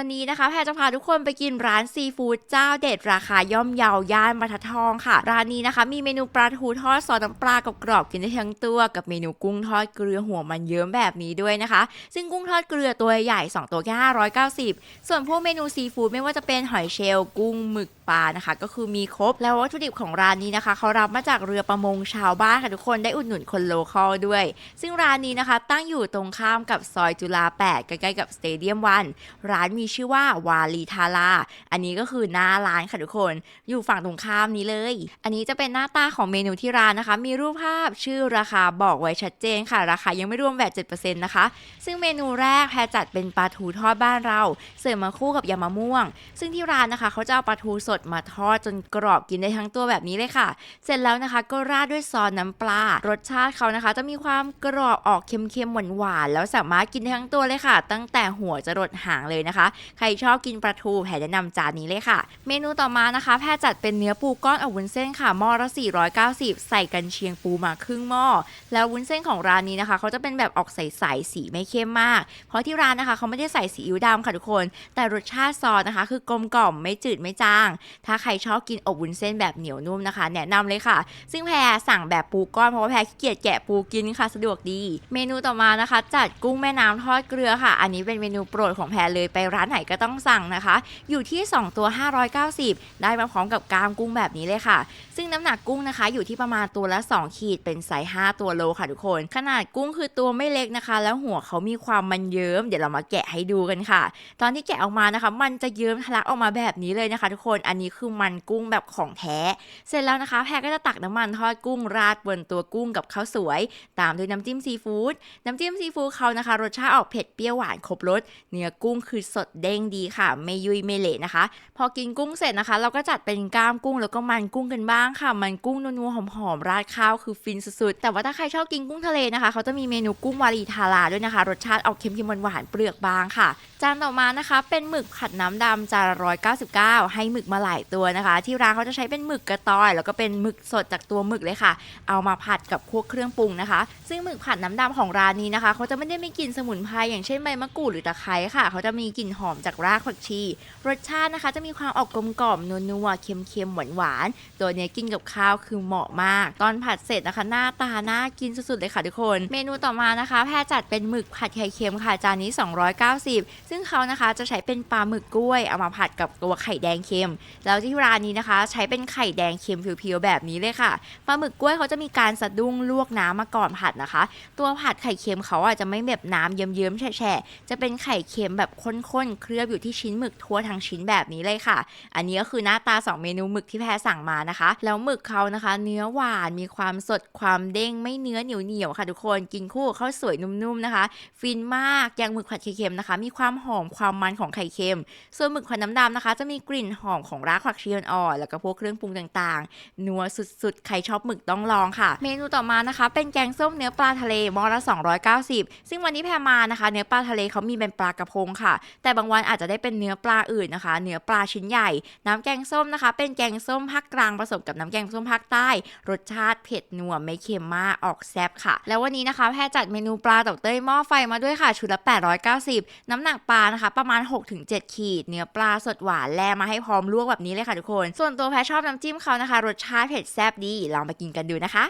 วันนี้นะคะแพรจะพาทุกคนไปกินร้านซีฟู้ดเจ้าเด็ดราคาย่อมเยาย่านบรรทัดทองค่ะ ร้านนี้นะคะ มีเมนูปลาทูทอดซอสน้ำปลากรอบๆกินได้ทั้งตัว กับเมนูกุ้งทอดเกลือหัวมันเยิ้มแบบนี้ด้วยนะคะ ซึ่งกุ้งทอดเกลือตัวใหญ่ 2 ตัวแค่590 ส่วนพวกเมนูซีฟู้ดไม่ว่าจะเป็นหอยเชลล์กุ้งหมึกปลานะคะ ก็คือมีครบแล้ววัตถุดิบของร้านนี้นะคะเขารับมาจากเรือประมงชาวบ้านค่ะทุกคนได้อุดหนุนคนโลคอลด้วย ซึ่งร้านนี้นะคะ ตั้งอยู่ตรงข้ามกับซอยจุฬา8ใกล้ๆกับสเตเดียมวันร้านมีชื่อว่าวาลีทาราอันนี้ก็คือหน้าร้านค่ะทุกคน อยู่ฝั่งตรงข้ามนี้เลย อันนี้จะเป็นหน้าตาของเมนูที่ร้านนะคะ มีรูปภาพชื่อราคาบอกไว้ชัดเจนค่ะ ราคายังไม่รวมแวด7%นะคะ ซึ่งเมนูแรกแพรจัดเป็นปลาทูทอดบ้านเรา เสิร์ฟมาคู่กับยำมะม่วง ซึ่งที่ร้านนะคะเขาจะเอาปลาทูสดมาทอดจนกรอบกินได้ทั้งตัวแบบนี้เลยค่ะ เสร็จแล้วนะคะก็ราดด้วยซอสน้ำปลารสชาติเขานะคะ จะมีความกรอบออกเค็มๆหวานๆแล้วสามารถกินได้ทั้งตัวเลยค่ะ ตั้งแต่หัวจะรดหางเลยนะคะใครชอบกินปลาทูแพรแนะนำจานนี้เลยค่ะ เมนูต่อมานะคะ แพรจัดเป็นเนื้อปูก้อนอบวุ้นเส้นค่ะหม้อละ 490 ใส่กันเชียงปูมาครึ่งหม้อ แล้ววุ้นเส้นของร้านนี้นะคะ เขาจะเป็นแบบออกใสๆสีไม่เข้มมาก เพราะที่ร้านนะคะเขาไม่ได้ใส่ซีอิ๊วดำค่ะทุกคน แต่รสชาติซอสนะคะ คือกลมกล่อมไม่จืดไม่จาง ถ้าใครชอบกินอบวุ้นเส้นแบบเหนียวนุ่มนะคะ แนะนำเลยค่ะ ซึ่งแพรสั่งแบบปูก้อนเพราะว่าแพรขี้เกียจแกะปูกินค่ะสะดวกดี เมนูต่อมานะคะ จัดกุ้งแม่น้ำทอดเกลือค่ะ อันนี้เป็นเมนูโปรดของแพรเลยไปร้านไหนก็ต้องสั่งนะคะ อยู่ที่ 2 ตัว 590 ได้มาพร้อมกับกามกุ้งแบบนี้เลยค่ะ ซึ่งน้ำหนักกุ้งนะคะ อยู่ที่ประมาณตัวละ 2 ขีด เป็นไซส์5ตัวโลค่ะทุกคน ขนาดกุ้งคือตัวไม่เล็กนะคะ แล้วหัวเขามีความมันเยิ้มเดี๋ยวเรามาแกะให้ดูกันค่ะ ตอนที่แกะออกมานะคะ มันจะเยิ้มทะลักออกมาแบบนี้เลยนะคะ ทุกคนอันนี้คือมันกุ้งแบบของแท้ เสร็จแล้วนะคะแพรก็จะตักน้ำมันทอดกุ้งราดบนตัวกุ้งกับข้าวสวย ตามด้วยน้ำจิ้มซีฟู้ดน้ำจิ้มซีฟู้ดเขานะคะรสชาติออกเผ็ดเปรี้ยวหวานครบรสเนื้อกุ้งคือสดเด้งดีค่ะ ไม่ยุยไม่เละนะคะ พอกินกุ้งเสร็จนะคะ เราก็จัดเป็นก้ามกุ้งแล้วก็มันกุ้งกันบ้างค่ะ มันกุ้งนัวๆหอมๆราดข้าวคือฟินสุดๆ แต่ว่าถ้าใครชอบกินกุ้งทะเลนะคะ เขาจะมีเมนูกุ้งวารีทาราด้วยนะคะ รสชาติออกเค็มๆหวานๆเปลือกบางค่ะ จานต่อมานะคะ เป็นหมึกผัดน้ำดำจานละ199ให้หมึกมาหลายตัวนะคะ ที่ร้านเขาจะใช้เป็นหมึกกระตอย แล้วก็เป็นหมึกสดจากตัวหมึกเลยค่ะ เอามาผัดกับพวกเครื่องปรุงนะคะ ซึ่งหมึกผัดน้ำดำของร้านนี้นะคะ เขาจะไม่ได้มีกลิ่นสมุนไพรอย่างเช่นใบมะกรูดหรือตะไคร้ค่ะ เขาจะมีกลิ่นหอมอมจากรากผักชี รสชาตินะคะ จะมีความออกกลมกล่อมนัวๆเค็มๆหวานๆตัวนี้กินกับข้าวคือเหมาะมาก ตอนผัดเสร็จนะคะ หน้าตาน่ากินสุดๆเลยค่ะทุกคน เมนูต่อมานะคะ แพรจัดเป็นหมึกผัดไข่เค็มค่ะจานนี้ 290 ซึ่งเขานะคะจะใช้เป็นปลาหมึกกล้วยเอามาผัดกับตัวไข่แดงเค็ม แล้วที่ร้านนี้นะคะ ใช้เป็นไข่แดงเค็มเพียวๆแบบนี้เลยค่ะปลาหมึกกล้วยเขาจะมีการสะดุ้งลวกน้ำมาก่อนผัดนะคะ ตัวผัดไข่เค็มเขาอะจะไม่แบบน้ำเยิ้มๆแฉะๆจะเป็นไข่เค็มแบบข้นๆเคลือบอยู่ที่ชิ้นหมึกทั่วทั้งชิ้นแบบนี้เลยค่ะ อันนี้ก็คือหน้าตา 2 เมนูหมึกที่แพรสั่งมานะคะ แล้วหมึกเขานะคะ เนื้อหวานมีความสดความเด้งไม่เนื้อเหนียวเหนียวค่ะทุกคนกินคู่ข้าวสวยนุ่มๆนะคะ ฟินมากอย่างหมึกผัดไข่เค็มนะคะ มีความหอมความมันของไข่เค็ม ส่วนหมึกผัดน้ำดำนะคะ จะมีกลิ่นหอมของรากผักชีอ่อนๆแล้วก็พวกเครื่องปรุงต่างๆนัวสุดๆใครชอบหมึกต้องลองค่ะ เมนูต่อมานะคะ เป็นแกงส้มเนื้อปลาทะเลม้อละ290 ซึ่งวันนี้แพรมานะคะ เนื้อปลาทะเลเขามีเป็นปลากระพงค่ะ แต่บางวันอาจจะได้เป็นเนื้อปลาอื่นนะคะ เนื้อปลาชิ้นใหญ่ น้ำแกงส้มนะคะ เป็นแกงส้มภาคกลางผสมกับน้ำแกงส้มภาคใต้ รสชาติเผ็ดนัวไม่เค็มมากออกแซ่บค่ะ แล้ววันนี้นะคะแพรจัดเมนูปลาเต่าเต้ยหม้อไฟมาด้วยค่ะชุดละ 890 น้ำหนักปลานะคะ ประมาณ 6-7 ขีด เนื้อปลาสดหวานแลมาให้พร้อมลวกแบบนี้เลยค่ะทุกคน ส่วนตัวแพรชอบน้ำจิ้มเขานะคะ รสชาติเผ็ดแซ่บดีลองไปกินกันดูนะคะ